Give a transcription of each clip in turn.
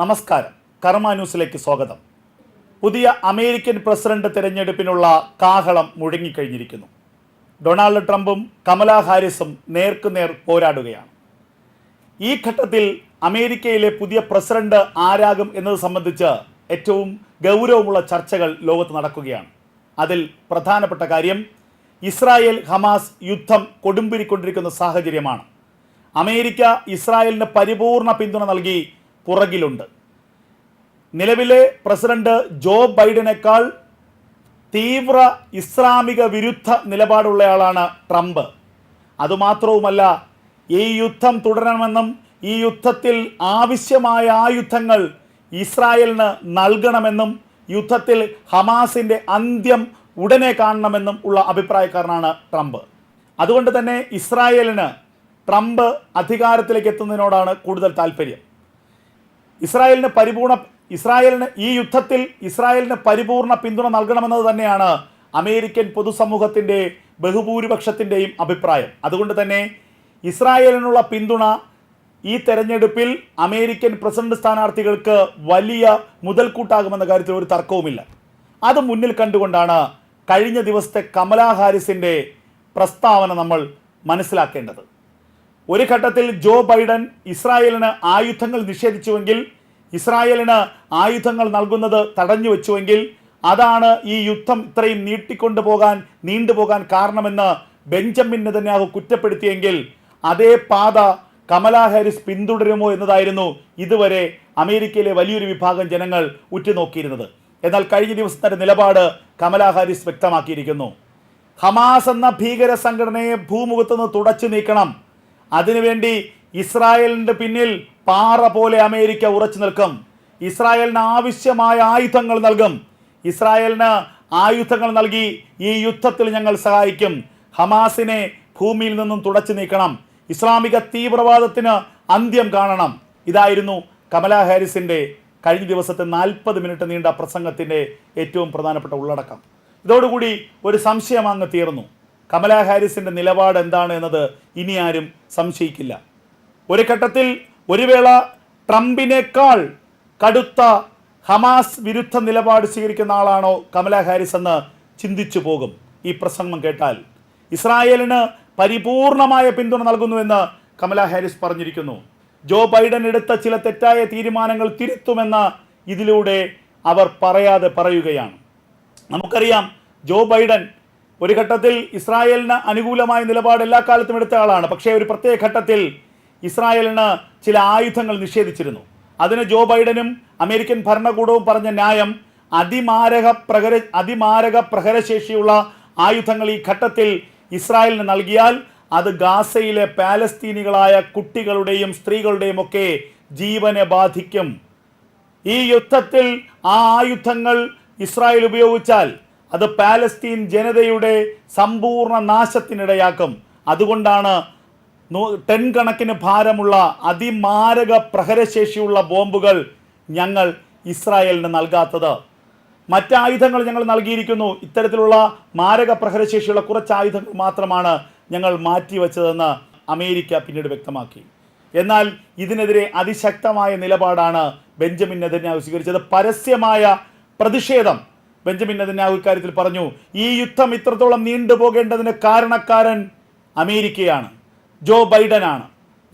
നമസ്കാരം. കർമ്മ ന്യൂസിലേക്ക് സ്വാഗതം. പുതിയ അമേരിക്കൻ പ്രസിഡന്റ് തിരഞ്ഞെടുപ്പിനുള്ള കാഹളം മുഴങ്ങിക്കഴിഞ്ഞിരിക്കുന്നു. ഡൊണാൾഡ് ട്രംപും കമലാ ഹാരിസും നേർക്കുനേർ പോരാടുകയാണ്. ഈ ഘട്ടത്തിൽ അമേരിക്കയിലെ പുതിയ പ്രസിഡന്റ് ആരാകും എന്നത് സംബന്ധിച്ച് ഏറ്റവും ഗൗരവമുള്ള ചർച്ചകൾ ലോകത്ത് നടക്കുകയാണ്. അതിൽ പ്രധാനപ്പെട്ട കാര്യം ഇസ്രായേൽ ഹമാസ് യുദ്ധം കൊടുമ്പിരിക്കൊണ്ടിരിക്കുന്ന സാഹചര്യമാണ്. അമേരിക്ക ഇസ്രായേലിന് പരിപൂർണ പിന്തുണ നൽകി പുറകിലുണ്ട്. നിലവിലെ പ്രസിഡന്റ് ജോ ബൈഡനേക്കാൾ തീവ്ര ഇസ്ലാമിക വിരുദ്ധ നിലപാടുള്ളയാളാണ് ട്രംപ്. അതുമാത്രവുമല്ല ഈ യുദ്ധം തുടരണമെന്നും ഈ യുദ്ധത്തിൽ ആവശ്യമായ ആയുധങ്ങൾ ഇസ്രായേലിന് നൽകണമെന്നും യുദ്ധത്തിൽ ഹമാസിന്റെ അന്ത്യം ഉടനെ കാണണമെന്നും ഉള്ള അഭിപ്രായക്കാരനാണ് ട്രംപ്. അതുകൊണ്ട് തന്നെ ഇസ്രായേലിന് ട്രംപ് അധികാരത്തിലേക്ക് എത്തുന്നതിനോടാണ് കൂടുതൽ താല്പര്യം. ഇസ്രായേലിന് പരിപൂർണ ഇസ്രായേലിന് ഈ യുദ്ധത്തിൽ ഇസ്രായേലിന് പരിപൂർണ പിന്തുണ നൽകണമെന്നത് തന്നെയാണ് അമേരിക്കൻ പൊതുസമൂഹത്തിന്റെ ബഹുഭൂരിപക്ഷത്തിന്റെയും അഭിപ്രായം. അതുകൊണ്ട് തന്നെ ഇസ്രായേലിനുള്ള പിന്തുണ ഈ തെരഞ്ഞെടുപ്പിൽ അമേരിക്കൻ പ്രസിഡന്റ് സ്ഥാനാർത്ഥികൾക്ക് വലിയ മുതൽക്കൂട്ടാകുമെന്ന കാര്യത്തിൽ ഒരു തർക്കവുമില്ല. അത് മുന്നിൽ കണ്ടുകൊണ്ടാണ് കഴിഞ്ഞ ദിവസത്തെ കമലാ ഹാരിസിന്റെ പ്രസ്താവന നമ്മൾ മനസ്സിലാക്കേണ്ടത്. ഒരു ഘട്ടത്തിൽ ജോ ബൈഡൻ ഇസ്രായേലിന് ആയുധങ്ങൾ നിഷേധിച്ചുവെങ്കിൽ ഇസ്രായേലിന് ആയുധങ്ങൾ നൽകുന്നത് തടഞ്ഞു വെച്ചുവെങ്കിൽ അതാണ് ഈ യുദ്ധം ഇത്രയും നീട്ടിക്കൊണ്ടു പോകാൻ നീണ്ടുപോകാൻ കാരണമെന്ന് ബെഞ്ചമിൻ നെതന്യാഹു കുറ്റപ്പെടുത്തിയെങ്കിൽ അതേ പാത കമലാ ഹാരിസ് പിന്തുടരുമോ എന്നതായിരുന്നു ഇതുവരെ അമേരിക്കയിലെ വലിയൊരു വിഭാഗം ജനങ്ങൾ ഉറ്റുനോക്കിയിരുന്നത്. എന്നാൽ കഴിഞ്ഞ ദിവസത്തെ നിലപാട് കമലാ ഹാരിസ് വ്യക്തമാക്കിയിരിക്കുന്നു. ഹമാസ് എന്ന ഭീകര സംഘടനയെ ഭൂമുഖത്ത് നിന്ന് തുടച്ചു നീക്കണം. അതിനുവേണ്ടി ഇസ്രായേലിന്റെ പിന്നിൽ പാറ പോലെ അമേരിക്ക ഉറച്ചു നിൽക്കും. ഇസ്രായേലിന് ആവശ്യമായ ആയുധങ്ങൾ നൽകും. ഇസ്രായേലിന് ആയുധങ്ങൾ നൽകി ഈ യുദ്ധത്തിൽ ഞങ്ങൾ സഹായിക്കും. ഹമാസിനെ ഭൂമിയിൽ നിന്നും തുടച്ചു നീക്കണം. ഇസ്ലാമിക തീവ്രവാദത്തിന് അന്ത്യം കാണണം. ഇതായിരുന്നു കമലാ ഹാരിസിന്റെ കഴിഞ്ഞ ദിവസത്തെ നാൽപ്പത് മിനിറ്റ് നീണ്ട പ്രസംഗത്തിന്റെ ഏറ്റവും പ്രധാനപ്പെട്ട ഉള്ളടക്കം. ഇതോടുകൂടി ഒരു സംശയം അങ്ങ് തീർന്നു. കമലാ ഹാരിസിന്റെ നിലപാട് എന്താണ് എന്നത് ഇനി ആരും സംശയിക്കില്ല. ഒരു ഘട്ടത്തിൽ ഒരു വേള ട്രംപിനേക്കാൾ കടുത്ത ഹമാസ് വിരുദ്ധ നിലപാട് സ്വീകരിക്കുന്ന ആളാണോ കമലാ ഹാരിസ് എന്ന് ചിന്തിച്ചു പോകും. ഈ പ്രസംഗം കേട്ടാൽ ഇസ്രായേലിന് പരിപൂർണമായ പിന്തുണ നൽകുന്നുവെന്ന് കമലാ ഹാരിസ് പറഞ്ഞിരിക്കുന്നു. ജോ ബൈഡൻ എടുത്ത ചില തെറ്റായ തീരുമാനങ്ങൾ തിരുത്തുമെന്ന് ഇതിലൂടെ അവർ പറയാതെ പറയുകയാണ്. നമുക്കറിയാം ജോ ബൈഡൻ ഒരു ഘട്ടത്തിൽ ഇസ്രായേലിന് അനുകൂലമായ നിലപാട് എല്ലാ കാലത്തും എടുത്ത ആളാണ്. പക്ഷേ ഒരു പ്രത്യേക ഘട്ടത്തിൽ ഇസ്രായേലിന് ചില ആയുധങ്ങൾ നിഷേധിച്ചിരുന്നു. അതിന് ജോ ബൈഡനും അമേരിക്കൻ ഭരണകൂടവും പറഞ്ഞ ന്യായം അതിമാരക പ്രഹര അതിമാരക പ്രഹരശേഷിയുള്ള ആയുധങ്ങൾ ഈ ഘട്ടത്തിൽ ഇസ്രായേലിന് നൽകിയാൽ അത് ഗാസയിലെ പാലസ്തീനികളായ കുട്ടികളുടെയും സ്ത്രീകളുടെയും ഒക്കെ ജീവനെ ബാധിക്കും. ഈ യുദ്ധത്തിൽ ആ ആയുധങ്ങൾ ഇസ്രായേൽ ഉപയോഗിച്ചാൽ അത് പാലസ്തീൻ ജനതയുടെ സമ്പൂർണ നാശത്തിനിടയാക്കും. അതുകൊണ്ടാണ് ടെൻ കണക്കിന് ഭാരമുള്ള അതിമാരക പ്രഹരശേഷിയുള്ള ബോംബുകൾ ഞങ്ങൾ ഇസ്രായേലിന് നൽകാത്തത്. മറ്റ് ആയുധങ്ങൾ ഞങ്ങൾ നൽകിയിരിക്കുന്നു. ഇത്തരത്തിലുള്ള മാരക പ്രഹരശേഷിയുള്ള കുറച്ച് ആയുധങ്ങൾ മാത്രമാണ് ഞങ്ങൾ മാറ്റിവെച്ചതെന്ന് അമേരിക്ക പിന്നീട് വ്യക്തമാക്കി. എന്നാൽ ഇതിനെതിരെ അതിശക്തമായ നിലപാടാണ് ബെഞ്ചമിൻ നെതന്യാഹു സ്വീകരിച്ചത്. പരസ്യമായ പ്രതിഷേധം ബെഞ്ചമിൻ നെതന്യാഹു ഇക്കാര്യത്തിൽ പറഞ്ഞു ഈ യുദ്ധം ഇത്രത്തോളം നീണ്ടുപോകേണ്ടതിന് കാരണക്കാരൻ അമേരിക്കയാണ് ജോ ബൈഡനാണ്.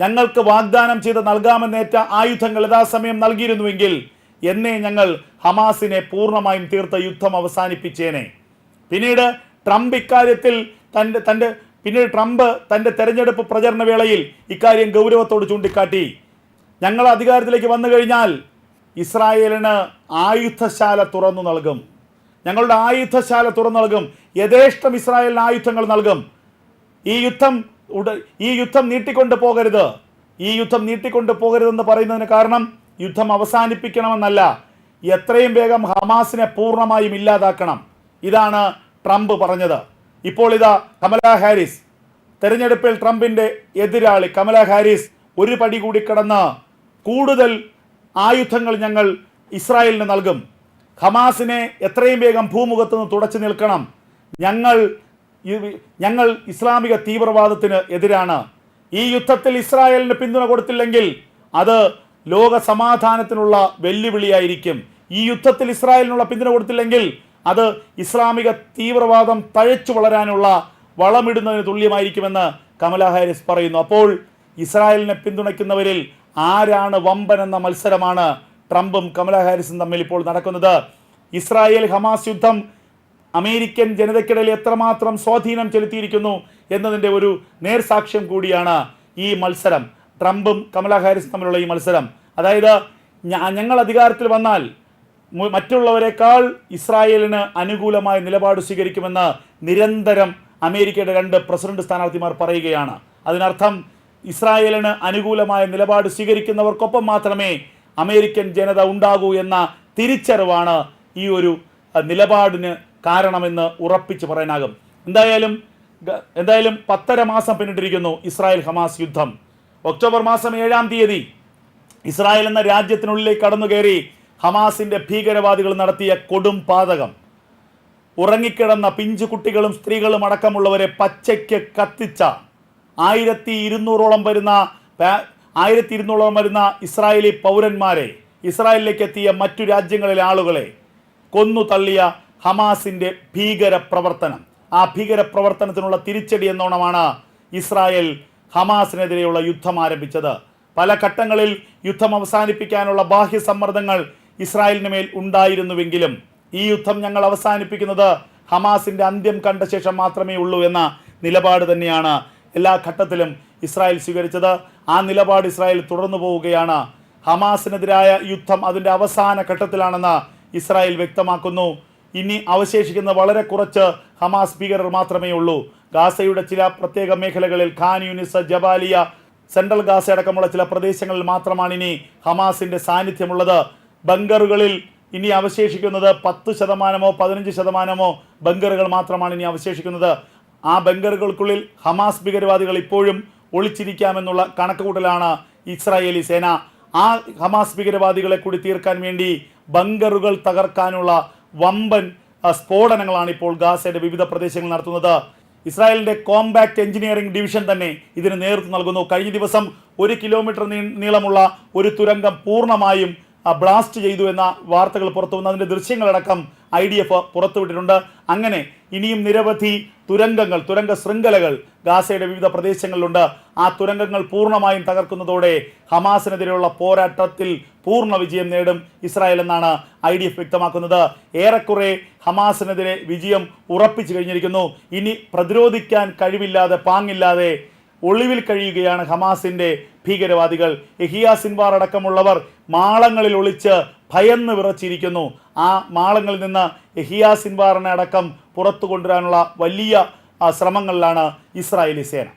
ഞങ്ങൾക്ക് വാഗ്ദാനം ചെയ്ത് നൽകാമെന്നേറ്റ ആയുധങ്ങൾ യഥാസമയം നൽകിയിരുന്നുവെങ്കിൽ എന്നേ ഞങ്ങൾ ഹമാസിനെ പൂർണമായും തീർത്ത യുദ്ധം അവസാനിപ്പിച്ചേനെ. പിന്നീട് ട്രംപ് ഇക്കാര്യത്തിൽ തന്റെ തന്റെ പിന്നീട് ട്രംപ് തന്റെ തെരഞ്ഞെടുപ്പ് പ്രചരണ വേളയിൽ ഇക്കാര്യം ഗൗരവത്തോട് ചൂണ്ടിക്കാട്ടി. ഞങ്ങൾ അധികാരത്തിലേക്ക് വന്നു കഴിഞ്ഞാൽ ഇസ്രായേലിന് ആയുധശാല തുറന്നു നൽകും. ഞങ്ങളുടെ ആയുധശാല തുറന്നു നൽകും. യഥേഷ്ടം ഇസ്രായേലിന് ആയുധങ്ങൾ നൽകും. ഈ യുദ്ധം ഈ യുദ്ധം നീട്ടിക്കൊണ്ട് പോകരുത്. ഈ യുദ്ധം നീട്ടിക്കൊണ്ട് പോകരുതെന്ന് പറയുന്നതിന് കാരണം യുദ്ധം അവസാനിപ്പിക്കണമെന്നല്ല. എത്രയും വേഗം ഹമാസിനെ പൂർണമായും ഇല്ലാതാക്കണം. ഇതാണ് ട്രംപ് പറഞ്ഞത്. ഇപ്പോൾ ഇതാ കമല ഹാരിസ്. തെരഞ്ഞെടുപ്പിൽ ട്രംപിന്റെ എതിരാളി കമല ഹാരിസ് ഒരു പടി കൂടി കടന്ന് കൂടുതൽ ആയുധങ്ങൾ ഞങ്ങൾ ഇസ്രായേലിന് നൽകും. ഹമാസിനെ എത്രയും വേഗം ഭൂമുഖത്ത് നിന്ന് തുടച്ചു നിൽക്കണം. ഞങ്ങൾ ഞങ്ങൾ ഇസ്ലാമിക തീവ്രവാദത്തിന് എതിരാണ്. ഈ യുദ്ധത്തിൽ ഇസ്രായേലിന് പിന്തുണ കൊടുത്തില്ലെങ്കിൽ അത് ലോക സമാധാനത്തിനുള്ള വെല്ലുവിളിയായിരിക്കും. ഈ യുദ്ധത്തിൽ ഇസ്രായേലിനുള്ള പിന്തുണ കൊടുത്തില്ലെങ്കിൽ അത് ഇസ്ലാമിക തീവ്രവാദം തഴച്ചു വളരാനുള്ള വളമിടുന്നതിന് തുല്യമായിരിക്കുമെന്ന് കമല ഹാരിസ് പറയുന്നു. അപ്പോൾ ഇസ്രായേലിനെ പിന്തുണയ്ക്കുന്നവരിൽ ആരാണ് വമ്പൻ എന്ന മത്സരമാണ് ട്രംപും കമല ഹാരിസും തമ്മിൽ ഇപ്പോൾ നടക്കുന്നത്. ഇസ്രായേൽ ഹമാസ് യുദ്ധം അമേരിക്കൻ ജനതയ്ക്കിടയിൽ എത്രമാത്രം സ്വാധീനം ചെലുത്തിയിരിക്കുന്നു എന്നതിന്റെ ഒരു നേർസാക്ഷ്യം കൂടിയാണ് ഈ മത്സരം. ട്രംപും കമല ഹാരിസും തമ്മിലുള്ള ഈ മത്സരം. അതായത് ഞങ്ങൾ അധികാരത്തിൽ വന്നാൽ മറ്റുള്ളവരെക്കാൾ ഇസ്രായേലിന് അനുകൂലമായ നിലപാട് സ്വീകരിക്കുമെന്ന് നിരന്തരം അമേരിക്കയുടെ രണ്ട് പ്രസിഡന്റ് സ്ഥാനാർത്ഥിമാർ പറയുകയാണ്. അതിനർത്ഥം ഇസ്രായേലിന് അനുകൂലമായ നിലപാട് സ്വീകരിക്കുന്നവർക്കൊപ്പം മാത്രമേ അമേരിക്കൻ ജനത ഉണ്ടാകൂ എന്ന തിരിച്ചറിവാണ് ഈ ഒരു നിലപാടിന് കാരണമെന്ന് ഉറപ്പിച്ച് പറയാനാകും. എന്തായാലും എന്തായാലും പത്തര മാസം പിന്നിട്ടിരിക്കുന്നു ഇസ്രായേൽ ഹമാസ് യുദ്ധം. ഒക്ടോബർ മാസം ഏഴാം തീയതി ഇസ്രായേൽ എന്ന രാജ്യത്തിനുള്ളിലേക്ക് കടന്നു കയറി ഹമാസിന്റെ ഭീകരവാദികൾ നടത്തിയ കൊടും പാതകം. ഉറങ്ങിക്കിടന്ന പിഞ്ചു കുട്ടികളും സ്ത്രീകളും അടക്കമുള്ളവരെ പച്ചയ്ക്ക് കത്തിച്ച ആയിരത്തി ഇരുന്നൂറോളം വരുന്ന ആയിരത്തി ഇരുന്നൂറോളം വരുന്ന ഇസ്രായേലി പൗരന്മാരെ ഇസ്രായേലിലേക്ക് എത്തിയ മറ്റു രാജ്യങ്ങളിലെ ആളുകളെ കൊന്നു തള്ളിയ ഹമാസിന്റെ ഭീകര പ്രവർത്തനം ആ ഭീകര പ്രവർത്തനത്തിനുള്ള തിരിച്ചടി എന്നോണമാണ് ഇസ്രായേൽ ഹമാസിനെതിരെയുള്ള യുദ്ധം ആരംഭിച്ചത്. പല ഘട്ടങ്ങളിൽ യുദ്ധം അവസാനിപ്പിക്കാനുള്ള ബാഹ്യ സമ്മർദ്ദങ്ങൾ ഇസ്രായേലിന് മേൽ ഉണ്ടായിരുന്നുവെങ്കിലും ഈ യുദ്ധം ഞങ്ങൾ അവസാനിപ്പിക്കുന്നത് ഹമാസിന്റെ അന്ത്യം കണ്ട ശേഷം മാത്രമേ ഉള്ളൂ എന്ന നിലപാട് തന്നെയാണ് എല്ലാ ഘട്ടത്തിലും ഇസ്രായേൽ സ്വീകരിച്ചത്. ആ നിലപാട് ഇസ്രായേൽ തുടർന്നു പോവുകയാണ്. ഹമാസിനെതിരായ യുദ്ധം അതിന്റെ അവസാന ഘട്ടത്തിലാണെന്ന് ഇസ്രായേൽ വ്യക്തമാക്കുന്നു. ഇനി അവശേഷിക്കുന്ന വളരെ കുറച്ച് ഹമാസ് ഭീകരർ മാത്രമേ ഉള്ളൂ. ഗാസയുടെ ചില പ്രത്യേക മേഖലകളിൽ Khan Younis Jabalia central Gaza അടക്കമുള്ള ചില പ്രദേശങ്ങളിൽ മാത്രമാണ് ഇനി ഹമാസിന്റെ സാന്നിധ്യമുള്ളത്. ബങ്കറുകളിൽ ഇനി അവശേഷിക്കുന്നത് പത്ത് ശതമാനമോ പതിനഞ്ച് ശതമാനമോ ബങ്കറുകൾ മാത്രമാണ് ഇനി അവശേഷിക്കുന്നത്. ആ ബങ്കറുകൾക്കുള്ളിൽ ഹമാസ് ഭീകരവാദികൾ ഇപ്പോഴും ഒളിച്ചിരിക്കാമെന്നുള്ള കണക്കുകൂട്ടലാണ് ഇസ്രായേലി സേന. ആ ഹമാസ് ഭീകരവാദികളെ കൂടി തീർക്കാൻ വേണ്ടി ബങ്കറുകൾ തകർക്കാനുള്ള വമ്പൻ സ്ഫോടനങ്ങളാണ് ഇപ്പോൾ ഗാസയുടെ വിവിധ പ്രദേശങ്ങളിൽ നടത്തുന്നത്. ഇസ്രായേലിന്റെ കോമ്പാക്ട് എഞ്ചിനീയറിംഗ് ഡിവിഷൻ തന്നെ ഇതിന് നേതൃത്വം നൽകുന്നു. കഴിഞ്ഞ ദിവസം ഒരു കിലോമീറ്റർ നീളമുള്ള ഒരു തുരങ്കം പൂർണമായും ബ്ലാസ്റ്റ് ചെയ്തു എന്ന വാർത്തകൾ പുറത്തു വന്നു അതിന്റെ ദൃശ്യങ്ങളടക്കം ഐ ഡി എഫ് പുറത്തുവിട്ടിട്ടുണ്ട്. അങ്ങനെ ഇനിയും നിരവധി തുരങ്കങ്ങൾ തുരങ്ക ശൃംഖലകൾ ഗാസയുടെ വിവിധ പ്രദേശങ്ങളിലുണ്ട്. ആ തുരങ്കങ്ങൾ പൂർണമായും തകർക്കുന്നതോടെ ഹമാസിനെതിരെയുള്ള പോരാട്ടത്തിൽ പൂർണ വിജയം നേടും ഇസ്രായേൽ എന്നാണ് ഐ ഡി എഫ് വ്യക്തമാക്കുന്നത്. ഏറെക്കുറെ ഹമാസിനെതിരെ വിജയം ഉറപ്പിച്ചു കഴിഞ്ഞിരിക്കുന്നു. ഇനി പ്രതിരോധിക്കാൻ കഴിവില്ലാതെ പാങ്ങില്ലാതെ ഒളിവിൽ കഴിയുകയാണ് ഹമാസിന്റെ ഭീകരവാദികൾ. എഹിയ സിൻവാർ അടക്കമുള്ളവർ മാളങ്ങളിൽ ഒളിച്ച് ഭയന്ന് വിറച്ചിരിക്കുന്നു. ആ മാളങ്ങളിൽ നിന്ന് എഹിയ സിൻവാറിനെ അടക്കം പുറത്തു കൊണ്ടുവരാനുള്ള വലിയ ശ്രമങ്ങളിലാണ് ഇസ്രായേലി സേന.